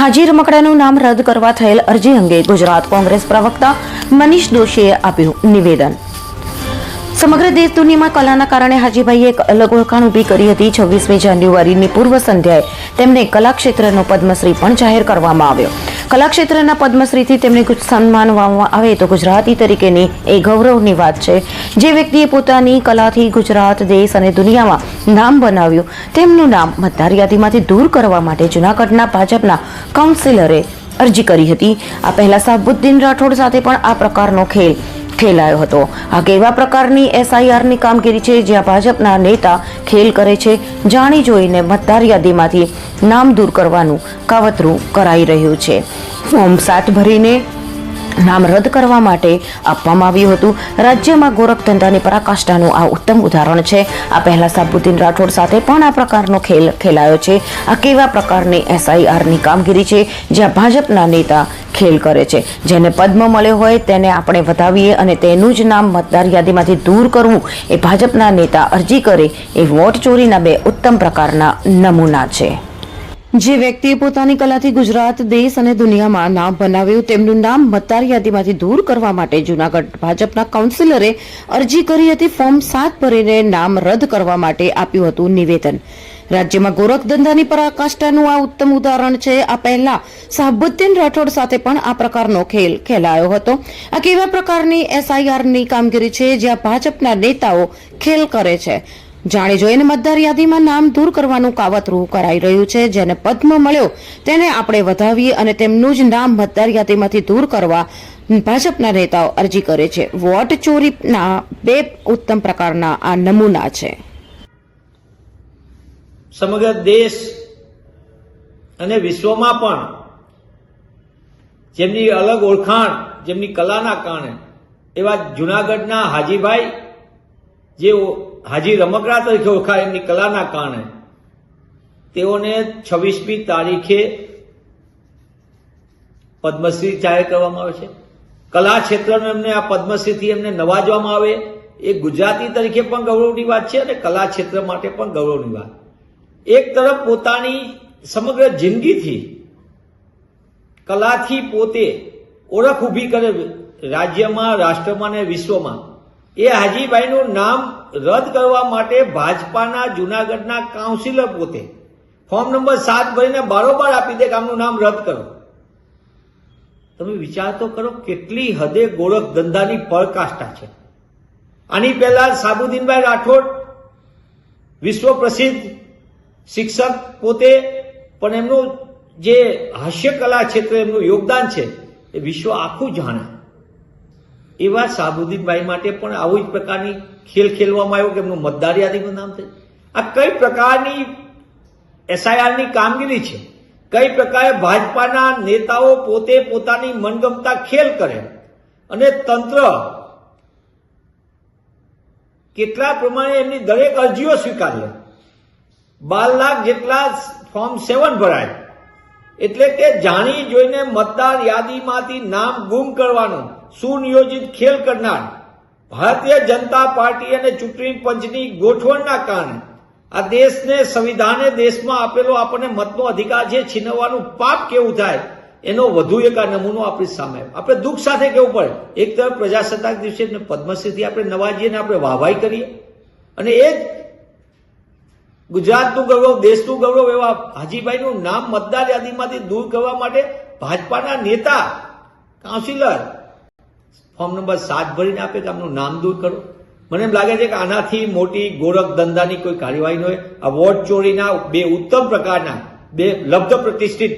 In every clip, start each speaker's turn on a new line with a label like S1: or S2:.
S1: હાજી રમકડાનું નામ રદ કરવા થયેલ અરજી અંગે ગુજરાત કોંગ્રેસ પ્રવક્તા મનીષ દોશીએ આપ્યું નિવેદન. સમગ્ર દેશ દુનિયામાં કલાના કારણે હાજીભાઈએ એક અલગ ઓળખાણ ઊભી કરી હતી. છવ્વીસમી જાન્યુઆરીની પૂર્વ સંધ્યાએ તેમને કલા ક્ષેત્રનો પદ્મશ્રી પણ જાહેર કરવામાં આવ્યો. કલા ક્ષેત્રના પદ્મશ્રીથી તેમને ગુજ- સન્માનવામાં આવે તો ગુજરાતી તરીકેની એ ગૌરવની વાત છે. જે વ્યક્તિએ પોતાની કલાથી ગુજરાત, દેશ અને દુનિયામાં નામ બનાવ્યું, તેમનું નામ મતદાર યાદીમાંથી દૂર કરવા માટે જૂનાગઢના ભાજપના કાઉન્સિલરે અરજી કરી હતી. આ પહેલા સાબુદ્દીન રાઠોડ સાથે પણ આ પ્રકારનો ખેલ ખેલાયો હતો. આ કેવા પ્રકારની એસઆઈઆરની કામગીરી છે જ્યાં ભાજપના નેતા ખેલ કરે છે, જાણી જોઈને મતદાર યાદીમાંથી નામ દૂર કરવાનું કાવતરું કરાઈ રહ્યું છે. ફોર્મ સાત ભરીને નામ રદ કરવા માટે આપવામાં આવ્યું હતું. રાજ્યમાં ગોરખ ધંધાની પરાકાષ્ઠાનું આ ઉત્તમ ઉદાહરણ છે. આ પહેલા સાબુદ્દીન રાઠોડ સાથે પણ આ પ્રકારનો ખેલ ખેલાયો છે. આ કેવા પ્રકારની એસઆઈઆરની કામગીરી છે, જ્યાં ભાજપના નેતા ખેલ કરે છે. જેને પદ્મ મળ્યો હોય તેને આપણે વધાવીએ અને તેનું જ નામ મતદાર યાદીમાંથી દૂર કરવું એ ભાજપના નેતા અરજી કરે એ વોટ ચોરીના બે ઉત્તમ પ્રકારના નમૂના છે. જે વ્યક્તિએ પોતાની કલાથી ગુજરાત, દેશ અને દુનિયામાં નામ બનાવ્યું, તેમનું નામ મતદાર યાદીમાંથી દૂર કરવા માટે જૂનાગઢ ભાજપના કાઉન્સિલરે અરજી કરી હતી ફોર્મ સાત ભરીને નામ રદ કરવા માટે આપ્યું હતું નિવેદન. રાજ્યમાં ગોરખધંધાની પરાકાષ્ઠાનું આ ઉત્તમ ઉદાહરણ છે. આ પહેલા સાહબુદ્દીન રાઠોડ સાથે પણ આ પ્રકારનો ખેલ ખેલાયો હતો. આ કેવા પ્રકારની એસઆઈઆરની કામગીરી છે, જ્યાં ભાજપના નેતાઓ ખેલ કરે છે? જાણી જોઈને મતદાર યાદીમાં નામ દૂર કરવાનું કાવતરું કરાઈ રહ્યું છે. જેને પદ્મ મળ્યો, તેને આપણે વધાવીએ અને તેમનું જ નામ મતદાર યાદીમાંથી દૂર કરવા ભાજપના નેતાઓ અરજી કરે છે. વોટ ચોરીના બે ઉત્તમ પ્રકારના આ નમૂના છે.
S2: સમગ્ર દેશ અને વિશ્વમાં પણ જેમની અલગ ઓળખાણ, જેમની કલાના કારણે એવા જુનાગઢના હાજીભાઈ જે હાજી રમકડા તરીકે ઓળખાય એમની કલાના કારણે. તેઓને છવ્વીસમી તારીખે પદ્મશ્રી જાહેર કરવામાં આવે છે. કલા ક્ષેત્રનો એમને આ પદ્મશ્રીથી એમને નવાજવામાં આવે. એ ગુજરાતી તરીકે પણ ગૌરવની વાત છે અને કલા ક્ષેત્ર માટે પણ ગૌરવની વાત. એક તરફ પોતાની સમગ્ર જિંદગીથી કલાથી પોતે ઓળખ ઊભી કરે રાજ્યમાં, રાષ્ટ્રમાં અને વિશ્વમાં. એ હાજીભાઈનું નામ રદ કરવા માટે ભાજપાના જુનાગઢના કાઉન્સિલર પોતે. ફોર્મ નંબર સાત ભરીને બારોબાર આપી દે કે આમનું નામ રદ કરો. તમે વિચાર તો કરો કેટલી હદે ગોરખ ધંધાની પરાકાષ્ઠા છે. આની પહેલા સાબુદ્દીનભાઈ રાઠોડ, વિશ્વ પ્રસિદ્ધ શિક્ષક પોતે, પણ એમનું જે હાસ્ય કલા ક્ષેત્રે એમનું યોગદાન છે, એ વિશ્વ આખું જાણે. એવા સાબુદ્દીનભાઈ માટે પણ આવી જ પ્રકારની ખેલ ખેલવામાં આવ્યો કે એમનું મતદાર યાદીનું નામ છે. આ કઈ પ્રકારની એસઆઈઆરની કામગીરી છે? કઈ પ્રકારે ભાજપાના નેતાઓ પોતે પોતાની મનગમતા ખેલ કરે? અને તંત્ર કેટલા પ્રમાણે એમની દરેક અરજીઓ સ્વીકારે? બાર લાખ જેટલા ફોર્મ સેવન ભરાય. એટલે કે જાણી જોઈને મતદાર યાદીમાંથી નામ ગુમ કરવાનું સુનિયોજિત ખેલ કરનાર ભારતીય જનતા પાર્ટી અને ચૂંટણી પંચની ગોઠવણના કારણે આ દેશને સંવિધાને દેશમાં આપેલો આપણને મતનો અધિકાર છે, છીનવવાનું પાપ કેવું થાય એનો વધુ એક આ નમૂનો આપણી સામે. આપણે દુઃખ સાથે કેવું પડે? એક તરફ પ્રજાસત્તાક દિવસે પદ્મશ્રીથી આપણે નવાજીએ આપણે વાહવાઈ કરીએ અને એ જ ગુજરાતનું ગૌરવ, દેશનું ગૌરવ એવા હાજીભાઈનું નામ મતદાર યાદીમાંથી દૂર કરવા માટે ભાજપાના નેતા, કાઉન્સિલર, ફોર્મ નંબર સાત ભરીને આપે કે આમનું નામ દૂર કરો. મને એમ લાગે છે કે આનાથી મોટી ગોરખ ધંધાની કોઈ કાર્યવાહી ન હોય. આ વોટ ચોરીના બે ઉત્તમ પ્રકારના, બે લબ્ધ પ્રતિષ્ઠિત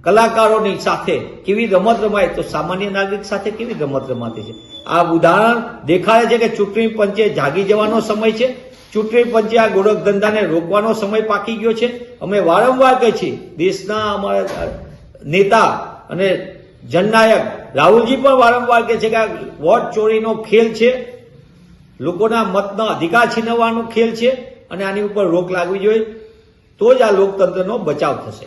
S2: કલાકારોની સાથે કેવી રમત રમાય તો સામાન્ય નાગરિક સાથે કેવી રમત રમાતી છે? આ ઉદાહરણ દેખાડે છે કે ચૂંટણી પંચે જાગી જવાનો સમય છે. ચૂંટણી પંચે આ ગોરખ ધંધાને રોકવાનો સમય પાકી ગયો છે. અમે વારંવાર કહે છીએ, દેશના અમારા નેતા અને જનનાયક રાહુલજી પણ વારંવાર કહે છે કે આ વોટ ચોરીનો ખેલ છે. લોકોના મતનો અધિકાર છીનવવાનો ખેલ છે અને આની ઉપર રોક લાગવી જોઈએ. તો જ આ લોકતંત્રનો બચાવ થશે.